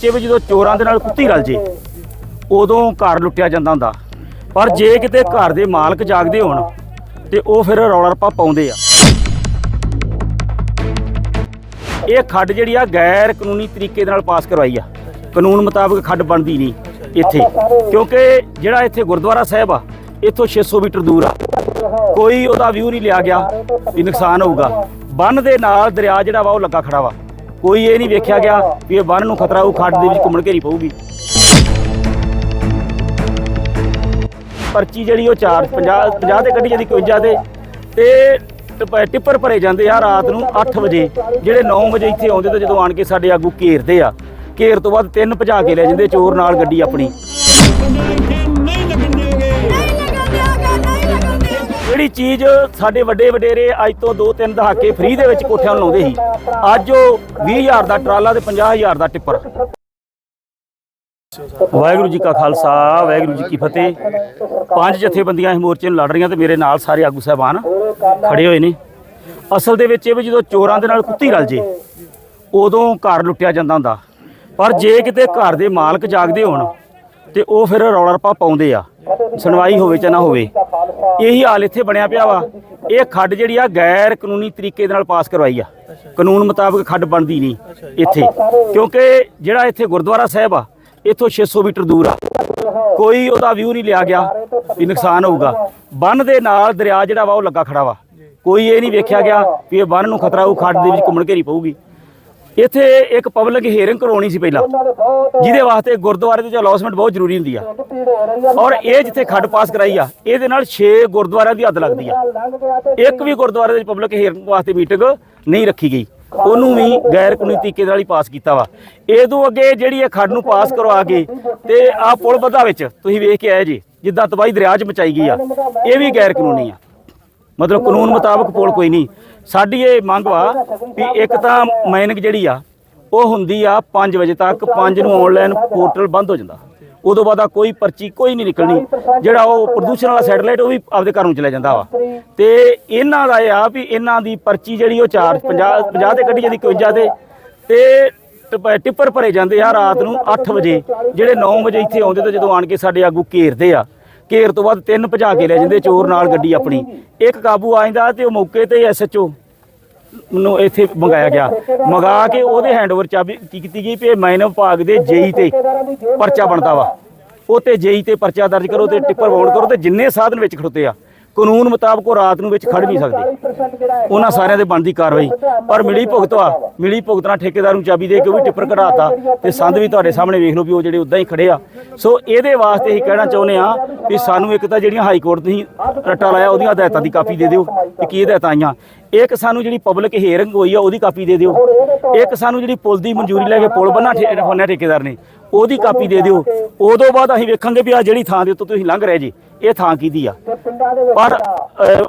ਕਿ ਵੀ ਜਦੋਂ ਚੋਰਾਂ ਦੇ ਨਾਲ ਕੁੱਤੀ ਰਲ ਜੇ, ਉਦੋਂ ਘਰ ਲੁੱਟਿਆ ਜਾਂਦਾ ਹੁੰਦਾ। ਪਰ ਜੇ ਕਿਤੇ ਘਰ ਦੇ ਮਾਲਕ ਜਾਗਦੇ ਹੋਣ, ਤੇ ਉਹ ਫਿਰ ਰੌਲਾ ਰੱਪਾ ਪਾਉਂਦੇ ਆ। ਇਹ ਖੱਡ ਜਿਹੜੀ ਆ ਗੈਰ ਕਾਨੂੰਨੀ ਤਰੀਕੇ ਦੇ ਨਾਲ ਪਾਸ ਕਰਵਾਈ ਆ। ਕਾਨੂੰਨ ਮੁਤਾਬਕ ਖੱਡ ਬਣਦੀ ਨਹੀਂ ਇੱਥੇ। ਕਿਉਂਕਿ ਜਿਹੜਾ ਇੱਥੇ ਗੁਰਦੁਆਰਾ ਸਾਹਿਬ ਆ, ਇੱਥੋਂ 600 ਮੀਟਰ ਦੂਰ ਆ। ਕੋਈ ਉਹਦਾ ਵਿਊ ਨਹੀਂ ਲਿਆ ਗਿਆ ਵੀ ਨੁਕਸਾਨ ਹੋਊਗਾ। ਬੰਨ ਦੇ ਨਾਲ ਦਰਿਆ ਜਿਹੜਾ ਵਾ, ਉਹ ਲੱਗਾ ਖੜਾ ਵਾ। ਕੋਈ ਇਹ ਨਹੀਂ ਵੇਖਿਆ ਗਿਆ ਵੀ ਇਹ ਬੰਨ ਨੂੰ ਖਤਰਾ ਉਹ ਖੱਡ ਦੇ ਵਿੱਚ ਘੁੰਮਣ ਘੇਰੀ ਪਊਗੀ। ਪਰਚੀ ਜਿਹੜੀ ਉਹ 4 50 50 ਤੇ ਕੱਢੀ ਜਾਂਦੀ 51 ਤੇ। ਤੇ ਟਿਪ- ਟਿੱਪਰ ਭਰੇ ਜਾਂਦੇ ਆ ਰਾਤ ਨੂੰ 8 ਵਜੇ। ਜਿਹੜੇ 9 ਵਜੇ ਇੱਥੇ ਆਉਂਦੇ ਤੇ ਜਦੋਂ ਆਣ ਕੇ ਸਾਡੇ ਆਗੂ ਘੇਰਦੇ ਆ। ਘੇਰ ਤੋਂ ਬਾਅਦ ਤਿੰਨ ਭਜਾ ਕੇ ਲੈ ਜਾਂਦੇ, ਚੋਰ ਨਾਲ ਗੱਡੀ ਆਪਣੀ। ਜਿਹੜੀ ਚੀਜ਼ ਸਾਡੇ ਵੱਡੇ ਵਡੇਰੇ ਅੱਜ ਤੋਂ 2-3 ਦਹਾਕੇ ਫ੍ਰੀ ਦੇ ਵਿੱਚ ਕੋਠਿਆਂ ਨੂੰ ਲਾਉਂਦੇ ਸੀ, ਅੱਜ ਉਹ 20000 ਦਾ ਟਰਾਲਾ ਤੇ 50000 ਦਾ ਟਿੱਪਰ। ਵਾਹਿਗੁਰੂ ਜੀ ਕਾ ਖਾਲਸਾ, ਵਾਹਿਗੁਰੂ ਜੀ ਕੀ ਫਤਿਹ। ਪੰਜ ਜਥੇਬੰਦੀਆਂ ਇਸ ਮੋਰਚੇ ਨੂੰ ਲੜ ਰਹੀਆਂ ਤੇ ਮੇਰੇ ਨਾਲ ਸਾਰੇ ਆਗੂ ਸਾਹਿਬਾਨ ਖੜੇ ਹੋਏ ਨੇ। ਅਸਲ ਦੇ ਵਿੱਚ ਇਹ ਵੀ ਜਦੋਂ ਚੋਰਾਂ ਦੇ ਨਾਲ ਕੁੱਤੀ ਰਲ ਜੇ, ਉਦੋਂ ਘਰ ਲੁੱਟਿਆ ਜਾਂਦਾ ਹੁੰਦਾ। ਪਰ ਜੇ ਕਿਤੇ ਘਰ ਦੇ ਮਾਲਕ ਜਾਗਦੇ ਹੋਣ ਤੇ ਉਹ ਫਿਰ ਰੌਲਾ ਰੱਪਾ ਪਾਉਂਦੇ ਆ। ਸੁਣਵਾਈ ਹੋਵੇ ਜਾਂ ਨਾ ਹੋਵੇ। ਇਹੀ ਹਾਲ ਇੱਥੇ ਬਣਿਆ ਪਿਆ ਵਾ। ਇਹ ਖੱਡ ਜਿਹੜੀ ਆ ਗੈਰ ਕਾਨੂੰਨੀ ਤਰੀਕੇ ਦੇ ਨਾਲ ਪਾਸ ਕਰਵਾਈ ਆ। ਕਾਨੂੰਨ ਮੁਤਾਬਕ ਖੱਡ ਬਣਦੀ ਨਹੀਂ ਇੱਥੇ। ਕਿਉਂਕਿ ਜਿਹੜਾ ਇੱਥੇ ਗੁਰਦੁਆਰਾ ਸਾਹਿਬ ਆ ਇੱਥੋਂ 600 ਮੀਟਰ ਦੂਰ ਆ। ਕੋਈ ਉਹਦਾ ਵਿਊ ਨਹੀਂ ਲਿਆ ਗਿਆ ਵੀ ਨੁਕਸਾਨ ਹੋਊਗਾ। ਬੰਨ ਦੇ ਨਾਲ ਦਰਿਆ ਜਿਹੜਾ ਵਾ ਉਹ ਲੱਗਾ ਖੜਾ ਵਾ। ਕੋਈ ਇਹ ਨਹੀਂ ਵੇਖਿਆ ਗਿਆ ਵੀ ਇਹ ਬੰਨ ਨੂੰ ਖਤਰਾ ਉਹ ਖੱਡ ਦੇ ਵਿੱਚ ਘੁੰਮਣ ਘੇਰੀ ਪਊਗੀ। ਇੱਥੇ ਇੱਕ ਪਬਲਿਕ ਹੀਅਰਿੰਗ ਕਰਵਾਉਣੀ ਸੀ ਪਹਿਲਾਂ। ਜਿਹਦੇ ਵਾਸਤੇ ਗੁਰਦੁਆਰੇ ਦੇ ਚ ਅਲੌਸਮੈਂਟ ਬਹੁਤ ਜ਼ਰੂਰੀ ਹੁੰਦੀ ਆ। ਔਰ ਇਹ ਜਿੱਥੇ ਖੱਡ ਪਾਸ ਕਰਾਈ ਆ ਇਹਦੇ ਨਾਲ 6 ਗੁਰਦੁਆਰਿਆਂ ਦੀ ਹੱਦ ਲੱਗਦੀ ਆ। ਇੱਕ ਵੀ ਗੁਰਦੁਆਰੇ ਦੇ ਪਬਲਿਕ ਹੀਅਰਿੰਗ ਵਾਸਤੇ ਮੀਟਿੰਗ ਨਹੀਂ ਰੱਖੀ ਗਈ। ਉਹਨੂੰ ਵੀ ਗੈਰ ਕਾਨੂੰਨੀ ਤਰੀਕੇ ਨਾਲ ਹੀ ਪਾਸ ਕੀਤਾ ਵਾ। ਇਹਦੋਂ ਅੱਗੇ ਜਿਹੜੀ ਇਹ ਖੱਡ ਨੂੰ ਪਾਸ ਕਰਵਾ ਕੇ ਤੇ ਆ ਪੁਲ ਬੱਧਾ ਵਿੱਚ ਤੁਸੀਂ ਵੇਖ ਕੇ ਆਏ ਜੀ ਜਿੱਦਾਂ ਤਬਾਹੀ ਦਰਿਆ 'ਚ ਮਚਾਈ ਗਈ ਆ ਇਹ ਵੀ ਗੈਰ ਕਾਨੂੰਨੀ ਆ। ਮਤਲਬ ਕਾਨੂੰਨ ਮੁਤਾਬਕ ਪੋਲ ਕੋਈ ਨਹੀਂ। ਸਾਡੀ ਇਹ ਮੰਗ ਵਾ ਵੀ ਇੱਕ ਤਾਂ ਮਾਈਨਿੰਗ ਜਿਹੜੀ ਆ ਉਹ ਹੁੰਦੀ ਆ 5 ਵਜੇ ਤੱਕ 5 ਨੂੰ ਆਨਲਾਈਨ ਪੋਰਟਲ ਬੰਦ ਹੋ ਜਾਂਦਾ। ਉਦੋਂ ਬਾਅਦ ਆ ਕੋਈ ਪਰਚੀ ਕੋਈ ਨਹੀਂ ਨਿਕਲਣੀ। ਜਿਹੜਾ ਉਹ ਪ੍ਰਦੂਸ਼ਣ ਵਾਲਾ ਸੈਟਲਾਈਟ ਉਹ ਵੀ ਆਪਦੇ ਘਰ ਨੂੰ ਚਲੇ ਜਾਂਦਾ ਵਾ। ਤੇ ਇਹਨਾਂ ਦਾ ਇਹ ਆ ਵੀ ਇਹਨਾਂ ਦੀ ਪਰਚੀ ਜਿਹੜੀ ਉਹ 4 50 50 ਤੇ ਕੱਢੀ ਜਾਂਦੀ 51 ਤੇ। ਤੇ ਟਿਪ- ਟਿੱਪਰ ਭਰੇ ਜਾਂਦੇ ਆ ਰਾਤ ਨੂੰ 8 ਵਜੇ। ਜਿਹੜੇ 9 ਵਜੇ ਇੱਥੇ ਆਉਂਦੇ ਤੇ ਜਦੋਂ ਆਣ ਕੇ ਸਾਡੇ ਆਗੂ ਘੇਰਦੇ ਆ ਘੇਰ ਤੋਂ ਬਾਅਦ ਤਿੰਨ ਭਜਾ ਕੇ ਲੈ ਜਾਂਦੇ ਚੋਰ ਨਾਲ ਗੱਡੀ ਆਪਣੀ। ਇੱਕ ਕਾਬੂ ਆ ਜਾਂਦਾ ਤੇ ਉਹ ਮੌਕੇ ਤੇ ਐਸਐਚਓ ਨੂੰ ਇੱਥੇ ਮੰਗਾਇਆ ਗਿਆ। ਮੰਗਾ ਕੇ ਉਹਦੇ ਹੈਂਡਓਵਰ ਚਾਬੀ ਕੀ ਕੀਤੀ ਗਈ ਵੀ ਮਾਈਨ ਵਿਭਾਗ ਦੇ ਜੇਈ ਤੇ ਪਰਚਾ ਬਣਦਾ ਵਾ। ਉਹ ਤੇ ਜੇਈ ਤੇ ਪਰਚਾ ਦਰਜ ਕਰੋ ਤੇ ਟਿੱਪਰ ਵਾਉਂਡ ਕਰੋ ਤੇ ਜਿੰਨੇ ਸਾਧਨ ਵਿੱਚ ਖੜੋਤੇ ਆ। ਕਾਨੂੰਨ ਮੁਤਾਬਕ ਉਹ ਰਾਤ ਨੂੰ ਵਿੱਚ ਖੜ ਨਹੀਂ ਸਕਦੇ। ਉਹਨਾਂ ਸਾਰਿਆਂ ਦੇ ਬਣਦੀ ਕਾਰਵਾਈ। ਪਰ ਮਿਲੀ ਭੁਗਤਵਾ ਮਿਲੀ ਭੁਗਤਣਾ ਠੇਕੇਦਾਰ ਨੂੰ ਚਾਬੀ ਦੇ ਕੇ ਉਹ ਵੀ ਟਿੱਪਰ ਕਢਾਤਾ ਤੇ ਸੰਦ ਵੀ ਤੁਹਾਡੇ ਸਾਹਮਣੇ ਵੇਖ ਲਓ ਵੀ ਉਹ ਜਿਹੜੇ ਉਦਾਂ ਹੀ ਖੜੇ ਆ। ਸੋ ਇਹਦੇ ਵਾਸਤੇ ਅਸੀਂ ਕਹਿਣਾ ਚਾਹੁੰਦੇ ਆ ਵੀ ਸਾਨੂੰ ਇੱਕ ਤਾਂ ਜਿਹੜੀਆਂ ਹਾਈ ਕੋਰਟ ਤੁਸੀਂ ਰੱਟਾ ਲਾਇਆ, ਉਹਦੀਆਂ ਹਦਾਇਤਾਂ ਦੀ ਕਾਪੀ ਦੇ ਦਿਓ ਕਿ ਕੀ ਹਦਾਇਤਾਂ ਆਈਆਂ। ਇੱਕ ਸਾਨੂੰ ਜਿਹੜੀ ਪਬਲਿਕ ਹੇਅਰਿੰਗ ਹੋਈ ਆ, ਉਹਦੀ ਕਾਪੀ ਦੇ ਦਿਓ। ਇੱਕ ਸਾਨੂੰ ਜਿਹੜੀ ਪੁਲ ਦੀ ਮਨਜ਼ੂਰੀ ਲੈ ਕੇ ਪੁਲ ਬੰਨਾ ਠੇਕੇਦਾਰ ਠੇਕੇਦਾਰ ਨੇ। ਉਹਦੀ ਕਾਪੀ ਦੇ ਦਿਓ। ਉਦੋਂ ਬਾਅਦ ਅਸੀਂ ਵੇਖਾਂਗੇ ਵੀ ਆ ਜਿਹੜੀ ਥਾਂ ਦੇ ਉੱਤੋਂ ਤੁਸੀਂ ਲੰਘ ਰਹੇ ਜੀ ਇਹ ਥਾਂ ਕਿਹਦੀ ਆ? ਪਰ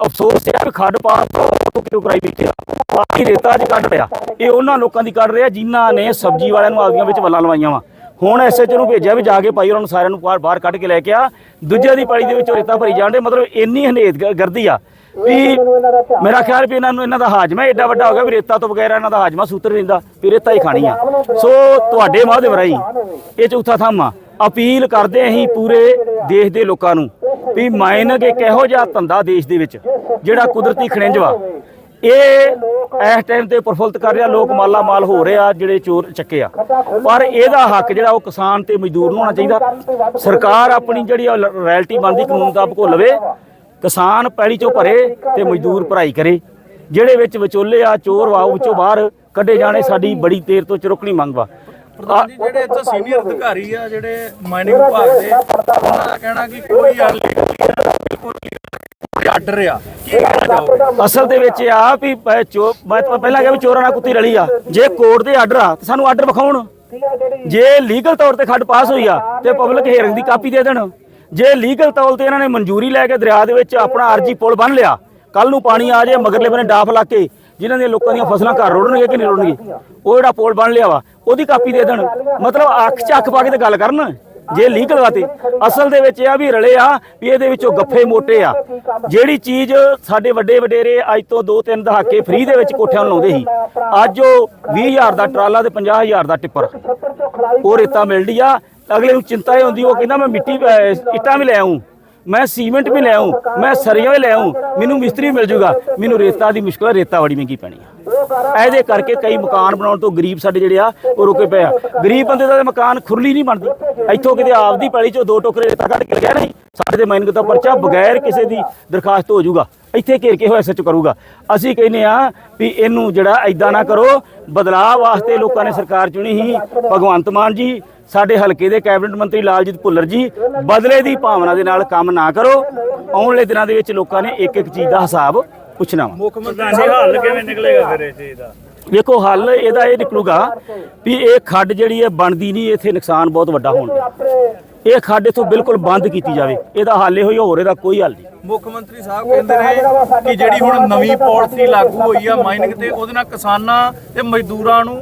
ਅਫਸੋਸ ਆ ਵੀ ਖੱਡ ਪਾ ਕਿਉਂ ਕਰਾਈ ਬੈਠੇ ਆ? ਪਾਣੀ ਰੇਤਾ ਅੱਜ ਕੱਢ ਰਿਹਾ ਇਹ ਉਹਨਾਂ ਲੋਕਾਂ ਦੀ ਕੱਢ ਰਿਹਾ ਜਿਨ੍ਹਾਂ ਨੇ ਸਬਜ਼ੀ ਵਾਲਿਆਂ ਨੂੰ ਆਪਦੀਆਂ ਵਿੱਚ ਵੱਲਾਂ ਲਵਾਈਆਂ ਵਾ। ਹੁਣ ਐਸਐਚ ਨੂੰ ਭੇਜਿਆ ਵੀ ਜਾ ਕੇ ਭਾਈ ਉਹਨਾਂ ਨੂੰ ਸਾਰਿਆਂ ਨੂੰ ਬਾਹਰ ਕੱਢ ਕੇ ਲੈ ਕੇ ਆ। ਦੂਜੇ ਦੀ ਪਾਲੀ ਦੇ ਵਿੱਚ ਰੇਤਾ ਭਰੀ ਜਾਂਦੇ ਮਤਲਬ ਇੰਨੀ ਹਨੇਤ ਗਰਦੀ ਆ। ਵੀ ਮੇਰਾ ਖਿਆਲ ਵੀ ਇਹਨਾਂ ਨੂੰ ਇਹਨਾਂ ਦਾ ਹਾਜਮਾ ਏਡਾ ਵੱਡਾ ਹੋ ਗਿਆ ਵੀ ਰੇਤਾ ਤੋਂ ਬਗੈਰ ਇਹਨਾਂ ਦਾ ਹਾਜਮਾ ਸੂਤਰ ਨਹੀਂ ਦਿੰਦਾ ਵੀ ਰੇਤਾ ਹੀ ਖਾਣੀ ਆ। ਸੋ ਤੁਹਾਡੇ ਮਾਧਿਅਮ ਰਾਹੀਂ ਇਹ ਚੌਥਾ ਥੰਮ ਆ। ਅਪੀਲ ਕਰਦੇ ਅਸੀਂ ਪੂਰੇ ਦੇਸ਼ ਦੇ ਲੋਕਾਂ ਨੂੰ ਵੀ ਮਾਈਨਿੰਗ ਇੱਕ ਇਹੋ ਜਿਹਾ ਧੰਦਾ ਦੇਸ਼ ਦੇ ਵਿੱਚ ਜਿਹੜਾ ਕੁਦਰਤੀ ਖਣਿਜ ਵਾ। ਇਹ ਇਸ ਟਾਈਮ ਤੇ ਪ੍ਰਫੁੱਲਤ ਕਰ ਰਿਹਾ ਲੋਕ ਮਾਲਾ ਮਾਲ ਹੋ ਰਹੇ ਜਿਹੜੇ ਚੋਰ ਚੱਕੇ ਆ। ਪਰ ਇਹਦਾ ਹੱਕ ਜਿਹੜਾ ਉਹ ਕਿਸਾਨ ਤੇ ਮਜ਼ਦੂਰ ਨੂੰ ਹੋਣਾ ਚਾਹੀਦਾ। ਸਰਕਾਰ ਆਪਣੀ ਜਿਹੜੀ ਰਾਇਲਟੀ ਬਣਦੀ ਕਾਨੂੰਨ ਮੁਤਾਬਕ ਉਹ ਲਵੇ। ਕਿਸਾਨ ਪੈੜੀ ਚੋਂ ਭਰੇ ਤੇ ਮਜ਼ਦੂਰ ਭਰਾਈ ਕਰੇ ਜਿਹੜੇ ਵਿੱਚ ਵਿਚੋਲੇ ਆ ਚੋਰ ਵਾਉ ਵਿੱਚੋਂ ਬਾਹਰ ਕੱਢੇ ਜਾਣੇ ਸਾਡੀ ਬੜੀ ਦੇਰ ਤੋਂ ਚਰੁਕਣੀ ਮੰਗ ਵਾ। ਪ੍ਰਧਾਨ ਜੀ ਜਿਹੜੇ ਇੱਥੇ ਸੀਨੀਅਰ ਅਧਿਕਾਰੀ ਆ ਜਿਹੜੇ ਮਾਈਨਿੰਗ ਵਿਭਾਗ ਦੇ ਉਹਨਾਂ ਦਾ ਕਹਿਣਾ ਕਿ ਕੋਈ ਅਨਲੀਗਲ ਬਿਲਕੁਲ ਆਰਡਰ ਆ ਅਸਲ ਦੇ ਵਿੱਚ ਆ ਵੀ ਚੋ ਮੈਂ ਤਾਂ ਪਹਿਲਾਂ ਕਿਹਾ ਵੀ ਚੋਰਾਂ ਨਾਲ ਕੁੱਤੀ ਰਲੀ ਆ। ਜੇ ਕੋਰਟ ਦੇ ਆਰਡਰ ਆ ਤਾਂ ਸਾਨੂੰ ਆਰਡਰ ਵਿਖਾਉਣ। ਜੇ ਲੀਗਲ ਤੌਰ ਤੇ ਖੱਡ ਪਾਸ ਹੋਈ ਆ ਤੇ ਪਬਲਿਕ ਹੀਅਰਿੰਗ ਦੀ ਕਾਪੀ ਦੇ ਦੇਣ। ਜੇ ਲੀਗਲ ਤੌਰ ਤੇ ਇਹਨਾਂ ਨੇ ਮਨਜ਼ੂਰੀ ਲੈ ਕੇ ਦਰਿਆ ਦੇ ਵਿੱਚ ਆਪਣਾ ਅਰਜੀ ਪੁਲ ਬੰਨ ਲਿਆ ਕੱਲ ਨੂੰ ਪਾਣੀ ਆ ਜਾਏ, ਮਗਰਲੇ ਬੰਨੇ ਡਾਫ ਲਾ ਕੇ ਜਿਨ੍ਹਾਂ ਦੀਆਂ ਲੋਕਾਂ ਦੀਆਂ ਫਸਲਾਂ ਘਰ ਰੋੜਨਗੇ ਕਿ ਨਹੀਂ ਰੋੜਨਗੇ, ਉਹ ਜਿਹੜਾ ਪੁਲ ਬਣ ਲਿਆ ਵਾ, ਉਹਦੀ ਕਾਪੀ ਦੇ ਦੇਣ। ਮਤਲਬ ਅੱਖ 'ਚ ਅੱਖ ਪਾ ਕੇ ਤੇ ਗੱਲ ਕਰਨ, ਜੇ ਲੀਗਲ ਵਾ ਤੇ। ਅਸਲ ਦੇ ਵਿੱਚ ਇਹ ਆ ਵੀ ਰਲੇ ਆ ਵੀ ਇਹਦੇ ਵਿੱਚੋਂ ਗੱਫੇ ਮੋਟੇ ਆ। ਜਿਹੜੀ ਚੀਜ਼ ਸਾਡੇ ਵੱਡੇ ਵਡੇਰੇ ਅੱਜ ਤੋਂ 2-3 ਦਹਾਕੇ ਫ੍ਰੀ ਦੇ ਵਿੱਚ ਕੋਠਿਆਂ ਨੂੰ ਲਾਉਂਦੇ ਸੀ, ਅੱਜ ਉਹ 20000 ਦਾ ਟਰਾਲਾ ਤੇ 50000 ਦਾ ਟਿੱਪਰ। ਉਹ ਰੇਤਾ ਮਿਲਦੀ ਆ ਅਗਲੇ ਨੂੰ ਚਿੰਤਾ ਇਹ ਹੁੰਦੀ ਉਹ ਕਹਿੰਦਾ ਮੈਂ ਮਿੱਟੀ ਅਹ, ਇੱਟਾਂ ਵੀ ਲੈ ਆਊਂ ਮੈਂ ਸੀਮੈਂਟ ਵੀ ਲੈ ਆਊਂ ਮੈਂ ਸਰੀਆ ਵੀ ਲੈ ਆਊਂ ਮੈਨੂੰ ਮਿਸਤਰੀ ਮਿਲ ਜੂਗਾ ਮੈਨੂੰ ਰੇਤਾ ਦੀ ਮੁਸ਼ਕਲ ਹੈ ਰੇਤਾ ਬੜੀ ਮਹਿੰਗੀ ਪੈਣੀ ਆ। ਇਹਦੇ ਕਰਕੇ ਕਈ ਮਕਾਨ ਬਣਾਉਣ ਤੋਂ ਗਰੀਬ ਸਾਡੇ ਜਿਹੜੇ ਆ ਉਹ ਰੁਕੇ ਪਏ ਆ। ਗਰੀਬ ਬੰਦੇ ਦਾ ਤਾਂ ਮਕਾਨ ਖੁਰਲੀ ਨਹੀਂ ਬਣਦੀ। ਇੱਥੋਂ ਕਿਤੇ ਆਪਦੀ ਪੈਲੀ ਚੋਂ ਦੋ ਟੋਕਰੇ ਰੇਤਾ ਕੱਢ ਕੇ ਗਿਆ ਨਹੀਂ ਸਾਡੇ ਦੇ ਮਾਈਨਿੰਗ ਦਾ ਪਰਚਾ ਬਗੈਰ ਕਿਸੇ ਦੀ ਦਰਖਾਸਤ ਹੋ ਜਾਊਗਾ ਇੱਥੇ ਘੇਰ ਕੇ ਹੋਇਆ ਸੱਚ ਕਰੂਗਾ। ਅਸੀਂ ਕਹਿੰਦੇ ਆ ਵੀ ਇਹਨੂੰ ਜਿਹੜਾ ਐਦਾਂ ਨਾ ਕਰੋ ਬਦਲਾਅ ਵਾਸਤੇ ਲੋਕਾਂ ਨੇ ਸਰਕਾਰ ਚੁਣੀ ਸੀ ਭਗਵੰਤ ਮਾਨ ਜੀ ਸਾਡੇ ਹਲਕੇ ਦੇ ਕੈਬਨਿਟ ਮੰਤਰੀ ਲਾਲਜੀਤ ਭੁੱਲਰ ਜੀ ਬਦਲੇ ਦੀ ਭਾਵਨਾ ਦੇ ਨਾਲ ਕੰਮ ਨਾ ਕਰੋ। ਆਉਣ ਵਾਲੇ ਦਿਨਾਂ ਦੇ ਵਿੱਚ ਲੋਕਾਂ ਨੇ ਇੱਕ ਇੱਕ ਚੀਜ਼ ਦਾ ਹਿਸਾਬ ਪੁੱਛਣਾ ਵਾ। ਮੁੱਖ ਮੰਤਰੀ ਹੱਲ ਕਿਵੇਂ ਨਿਕਲੇਗਾ ਫਿਰ ਇਹ ਚੀਜ਼ ਦਾ? ਵੇਖੋ ਹੱਲ ਇਹਦਾ ਇਹ ਨਿਕਲੂਗਾ ਵੀ ਇਹ ਖੱਡ ਜਿਹੜੀ ਹੈ ਬਣਦੀ ਨਹੀਂ ਇੱਥੇ ਨੁਕਸਾਨ ਬਹੁਤ ਵੱਡਾ ਹੋਣ ਇਹ ਖੱਡ ਇਥੋਂ ਬਿਲਕੁਲ ਬੰਦ ਕੀਤੀ ਜਾਵੇ। ਇਹਦਾ ਹੱਲ ਇਹੋ ਹੀ ਹੋਰ ਇਹਦਾ ਕੋਈ ਹੱਲ ਨਹੀਂ। ਮੁੱਖ ਮੰਤਰੀ ਸਾਹਿਬ ਕਹਿੰਦੇ ਨੇ ਕਿ ਜਿਹੜੀ ਹੁਣ ਨਵੀਂ ਪਾਲਿਸੀ ਲਾਗੂ ਹੋਈ ਆ ਮਾਈਨਿੰਗ ਤੇ ਉਹਦੇ ਨਾਲ ਕਿਸਾਨਾਂ ਤੇ ਮਜ਼ਦੂਰਾਂ ਨੂੰ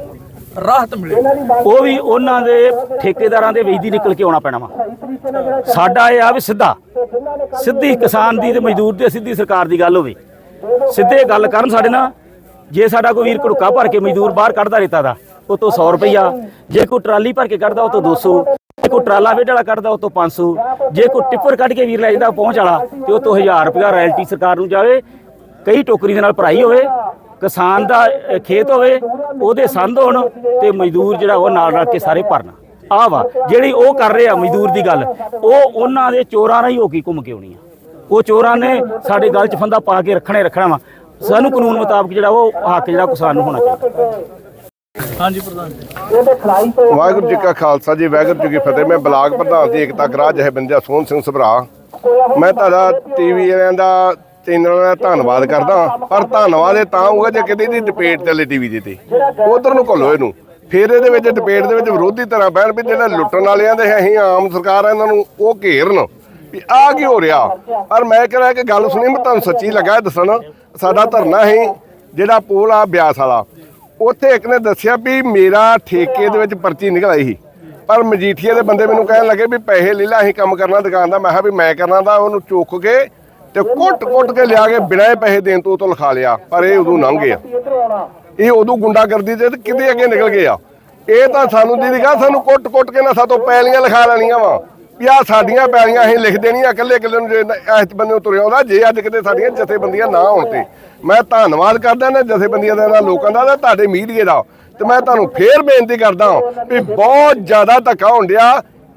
ਰਾਹਤ ਮਿਲੇ। ਉਹ ਵੀ ਉਹਨਾਂ ਦੇ ਠੇਕੇਦਾਰਾਂ ਦੇ ਵੇਚਦੀ ਨਿਕਲ ਕੇ ਆਉਣਾ ਪੈਣਾ ਵਾ। ਸਾਡਾ ਇਹ ਆ ਵੀ ਸਿੱਧਾ। ਸਿੱਧੀ ਕਿਸਾਨ ਦੀ ਤੇ ਮਜ਼ਦੂਰ ਦੀ ਸਿੱਧੀ ਸਰਕਾਰ ਦੀ ਗੱਲ ਹੋਵੇ। ਸਿੱਧੇ ਗੱਲ ਕਰਨ ਸਾਡੇ ਨਾਲ। ਜੇ ਸਾਡਾ ਕੋਈ ਵੀਰ ਘੜੁੱਕਾ ਭਰ ਕੇ ਮਜ਼ਦੂਰ ਬਾਹਰ ਕੱਢਦਾ ਰੇਤਾ ਦਾ ਉਹ ਤੋਂ 100 ਰੁਪਈਆ। ਜੇ ਕੋਈ ਟਰਾਲੀ ਭਰ ਕੇ ਕੱਢਦਾ ਉਹ ਤੋਂ 200 ਜੇ ਕੋਈ ਟਰਾਲਾ ਵੇਡ ਵਾਲਾ ਕੱਢਦਾ ਉਹ ਤੋਂ 500 ਜੇ ਕੋਈ ਟਿੱਪਰ ਕੱਢ ਕੇ ਵੀਰ ਲੈ ਜਾਂਦਾ ਪਹੁੰਚ ਵਾਲਾ। ਤੇ ਉਹ ਤੋਂ 1000 ਰੁਪਇਆ ਰਾਇਲਟੀ ਸਰਕਾਰ ਨੂੰ ਜਾਵੇ। ਕਈ ਟੋਕਰੀ ਦੇ ਨਾਲ ਭਰਾਈ ਹੋਵੇ। ਕਿਸਾਨ ਦਾ ਖੇਤ ਹੋਵੇ ਉਹਦੇ ਸੰਦ ਹੋਣ ਤੇ ਮਜ਼ਦੂਰ ਜਿਹੜਾ ਉਹ ਨਾਲ ਰੱਖ ਕੇ ਸਾਰੇ ਭਰਨ। ਆਹ ਵਾ ਜਿਹੜੀ ਉਹ ਕਰ ਰਹੇ ਆ ਮਜ਼ਦੂਰ ਦੀ ਗੱਲ ਉਹ ਉਹਨਾਂ ਦੇ ਚੋਰਾਂ ਰਾਹੀਂ ਹੋ ਕੇ ਘੁੰਮ ਕੇ ਆਉਣੀ ਆ। ਉਹ ਚੋਰਾਂ ਨੇ ਸਾਡੇ ਗਲ 'ਚ ਫੰਦਾ ਪਾ ਕੇ ਰੱਖਣੇ ਰੱਖਣਾ ਵਾ। ਸਾਨੂੰ ਕਾਨੂੰਨ ਮੁਤਾਬਕ ਜਿਹੜਾ ਉਹ ਹੱਕ ਜਿਹੜਾ ਕਿਸਾਨ ਨੂੰ ਹੋਣਾ ਚਾਹੀਦਾ। ਹਾਂਜੀ ਪ੍ਰਧਾਨ ਜੀ। ਵਾਹਿਗੁਰੂ ਜੀ ਕਾ ਖਾਲਸਾ ਜੀ ਵਾਹਿਗੁਰੂ ਜੀ ਕੀ ਫਤਿਹ। ਮੈਂ ਬਲਾਕ ਪ੍ਰਧਾਨ ਤੇ ਏਕਤਾ ਗਰਾਜ ਜਥੇਬੰਦੀ ਸੋਹਣ ਸਿੰਘ ਸਭਰਾ। ਮੈਂ ਤੁਹਾਡਾ ਟੀਵੀ ਵਾਲਿਆਂ ਦਾ ਚੈਨਲ ਦਾ ਧੰਨਵਾਦ ਕਰਦਾ ਪਰ ਧੰਨਵਾਦ ਇਹ ਤਾਂ ਹੋਊਗਾ ਜੇ ਕਿਤੇ ਦੀ ਡਿਬੇਟ ਚੱਲੇ ਟੀਵੀ ਦੇ ਤੇ। ਉਧਰ ਨੂੰ ਘੱਲੋ ਇਹਨੂੰ। ਫਿਰ ਇਹਦੇ ਵਿੱਚ ਡਿਬੇਟ ਦੇ ਵਿੱਚ ਵਿਰੋਧੀ ਤਰ੍ਹਾਂ ਬਹਿਣ ਵੀ ਜਿਹੜੇ ਲੁੱਟਣ ਵਾਲਿਆਂ ਦੇ ਅਸੀਂ ਆਮ ਸਰਕਾਰ ਇਹਨਾਂ ਨੂੰ ਉਹ ਘੇਰਨ ਵੀ ਆਹ ਕੀ ਹੋ ਰਿਹਾ। ਪਰ ਮੈਂ ਕਿਹਾ ਕਿ ਗੱਲ ਸੁਣੀ, ਮੈਂ ਤੁਹਾਨੂੰ ਸੱਚੀ ਲੱਗਾ ਦੱਸਣ। ਸਾਡਾ ਧਰਨਾ ਸੀ ਜਿਹੜਾ ਪੋਲ ਆ ਬਿਆਸ ਵਾਲਾ, ਉੱਥੇ ਇੱਕ ਨੇ ਦੱਸਿਆ ਵੀ ਮੇਰਾ ਠੇਕੇ ਦੇ ਵਿੱਚ ਪਰਚੀ ਨਿਕਲ ਆਈ ਸੀ। ਪਰ ਮਜੀਠੀਆ ਦੇ ਬੰਦੇ ਮੈਨੂੰ ਕਹਿਣ ਲੱਗੇ ਵੀ ਪੈਸੇ ਲੈ ਲੈ, ਅਸੀਂ ਕੰਮ ਕਰਨਾ ਦੁਕਾਨ ਦਾ। ਮੈਂ ਕਿਹਾ ਵੀ ਮੈਂ ਕਰਨਾ ਦਾ ਉਹਨੂੰ ਚੁੱਕ ਕੇ ਤੇ ਕੁੱਟ-ਕੁੱਟ ਕੇ ਲਿਆ ਕੇ ਬਿਨਾਂ ਪੈਸੇ ਦੇਣ ਤੋਂ ਉਹ ਲਿਖਾ ਲਿਆ, ਪਰ ਇਹ ਉਦੋਂ ਲੰਘ ਗਿਆ। ਇਹ ਉਦੋਂ ਗੁੰਡਾਗਰਦੀ ਦੇ ਕਿਤੇ ਅੱਗੇ ਨਿਕਲ ਗਏ ਆ ਇਹ ਤਾਂ ਸਾਨੂੰ ਦੀਦੀ ਕਹਾ ਸਾਨੂੰ ਕੁੱਟ-ਕੁੱਟ ਕੇ ਨਾ ਸਾਤੋਂ ਪੈਲੀਆਂ ਲਿਖਾ ਲੈਣੀਆਂ ਵਾ। ਵੀ ਆ ਸਾਡੀਆਂ ਪੈਲੀਆਂ ਅਸੀਂ ਲਿਖ ਦੇਣੀਆਂ, ਇਕੱਲੇ ਇਕੱਲੇ ਨੂੰ ਜੇ ਇਸ ਬੰਦੇ ਨੂੰ ਤੁਰਿਆ ਆਉਂਦਾ, ਜੇ ਅੱਜ ਕਿਤੇ ਸਾਡੀਆਂ ਜਥੇਬੰਦੀਆਂ ਨਾ ਹੋਣ ਤੇ। ਮੈਂ ਧੰਨਵਾਦ ਕਰਦਾ ਨਾ ਜਥੇਬੰਦੀਆਂ ਦਾ ਲੋਕਾਂ ਦਾ, ਤੁਹਾਡੇ ਮੀਡੀਆ ਦਾ। ਤੇ ਮੈਂ ਤੁਹਾਨੂੰ ਫੇਰ ਬੇਨਤੀ ਕਰਦਾ ਵੀ ਬਹੁਤ ਜ਼ਿਆਦਾ ਧੱਕਾ ਹੋਣ ਡਿਆ।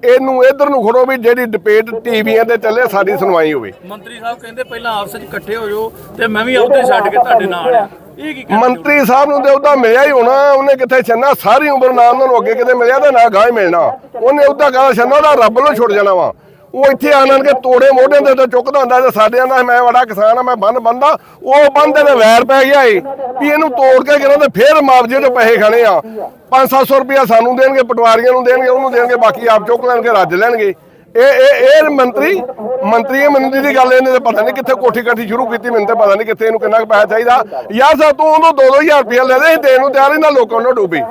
ਇਹਨੂੰ ਇਧਰ ਨੂੰ ਖੜੋ ਵੀ ਜਿਹੜੀ ਡਿਬੇਟ ਟੀਵੀਆਂ ਤੇ ਚੱਲੇ ਸਾਡੀ ਸੁਣਵਾਈ ਹੋਵੇ। ਮੰਤਰੀ ਸਾਹਿਬ ਕਹਿੰਦੇ ਪਹਿਲਾਂ ਆਪਸ ਵਿੱਚ ਇਕੱਠੇ ਹੋ ਜਾਓ ਤੇ ਮੈਂ ਵੀ ਅਹੁਦੇ ਛੱਡ ਕੇ ਤੁਹਾਡੇ ਨਾਲ ਆ। ਇਹ ਕੀ ਕਹਿੰਦੇ ਮੰਤਰੀ ਸਾਹਿਬ ਨੂੰ ਤੇ ਉਹਦਾ ਮਿਲਿਆ ਹੀ ਹੋਣਾ ਉਹਨੇ ਕਿੱਥੇ ਛੰਨਾ? ਸਾਰੀ ਉਮਰ ਨਾ ਉਹਨਾਂ ਨੂੰ ਅੱਗੇ ਕਿਤੇ ਮਿਲਿਆ ਤੇ ਨਾ ਗਾਹ ਹੀ ਮਿਲਣਾ। ਉਹਨੇ ਉਹਦਾ ਕਹਾ ਛੰਨਾ ਉਹਦਾ ਰੱਬ ਨੂੰ ਛੁੱਟ ਜਾਣਾ ਵਾ। ਉਹ ਇੱਥੇ ਆਣ ਕੇ ਤੋੜੇ ਮੋਢਿਆਂ ਦੇ ਤੇ ਚੁੱਕਦਾ ਹੁੰਦਾ ਤੇ ਸਾਡਿਆਂ ਦਾ ਮੈਂ ਬੜਾ ਕਿਸਾਨ ਆ, ਮੈਂ ਬੰਨ ਬੰਦਾ। ਉਹ ਬੰਦੇ ਦੇ ਵੈਰ ਪੈ ਗਿਆ ਏ। ਵੀ ਇਹਨੂੰ ਤੋੜ ਕੇ ਕਿਹਨਾਂ ਤੇ ਫੇਰ ਮੁਆਵਜ਼ੇ ਦੇ ਪੈਸੇ ਖਾਣੇ ਆ। 5-700 ਰੁਪਇਆ ਸਾਨੂੰ ਦੇਣਗੇ, ਪਟਵਾਰੀਆਂ ਨੂੰ ਦੇਣਗੇ, ਉਹਨੂੰ ਦੇਣਗੇ, ਬਾਕੀ ਆਪ ਚੁੱਕ ਲੈਣਗੇ, ਰੱਜ ਲੈਣਗੇ। ਇਹ ਇਹ ਇਹ ਮੰਤਰੀ ਮੰਤਰੀ ਇਹ ਮੈਨੂੰ ਦੀ ਗੱਲ ਇਹਨੇ ਤਾਂ ਪਤਾ ਨਹੀਂ ਕਿੱਥੇ ਕੋਠੀ ਕਾਠੀ ਸ਼ੁਰੂ ਕੀਤੀ, ਮੈਨੂੰ ਤਾਂ ਪਤਾ ਨਹੀਂ ਕਿੱਥੇ ਇਹਨੂੰ ਕਿੰਨਾ ਕੁ ਪੈਸਾ ਚਾਹੀਦਾ। ਯਾਰ ਸਾ ਤੂੰ ਉਹਨੂੰ 2-2000 ਰੁਪਇਆ ਲੈ ਦੇ, ਅਸੀਂ ਦੇਣ ਨੂੰ ਤਿਆਰ ਇਹਨਾਂ ਲੋਕਾਂ ਨੂੰ ਡੋਬੇ।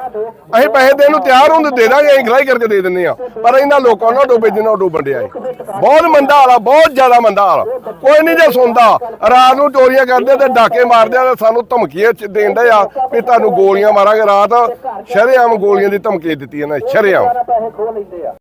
ਅਸੀਂ ਪੈਸੇ ਦੇਣ ਨੂੰ ਤਿਆਰ ਹੁੰਦੇ ਦੇ ਦਾਂਗੇ, ਅਸੀਂ ਗ੍ਰਾਈ ਕਰਕੇ ਦੇ ਦਿੰਦੇ ਆ ਪਰ ਇਹਨਾਂ ਲੋਕਾਂ ਨੂੰ ਡੋਬੇ ਜਿੰਨਾ ਉਹ ਡੋਬਣ ਡਿਆ ਏ। ਬਹੁਤ ਮੰਦਾ ਹਾਲ ਆ, ਬਹੁਤ ਜ਼ਿਆਦਾ ਮੰਦਾ ਹਾਲਾ ਕੋਈ ਨਹੀਂ ਜੇ ਸੁਣਦਾ, ਰਾਤ ਨੂੰ ਚੋਰੀਆਂ ਕਰਦੇ ਤੇ ਡਾਕੇ ਮਾਰਦੇ ਆ ਤੇ ਸਾਨੂੰ ਧਮਕੀਆਂ ਚ ਦੇਂਦੇ ਆ ਵੀ ਤੁਹਾਨੂੰ ਗੋਲੀਆਂ ਮਾਰਾਂਗੇ। ਰਾਤ ਸ਼ਰੇਆਮ ਗੋਲੀਆਂ ਦੀ ਧਮਕੀ ਦਿੱਤੀ ਇਹਨਾਂ ਨੇ, ਸ਼ਰੇਆਮ।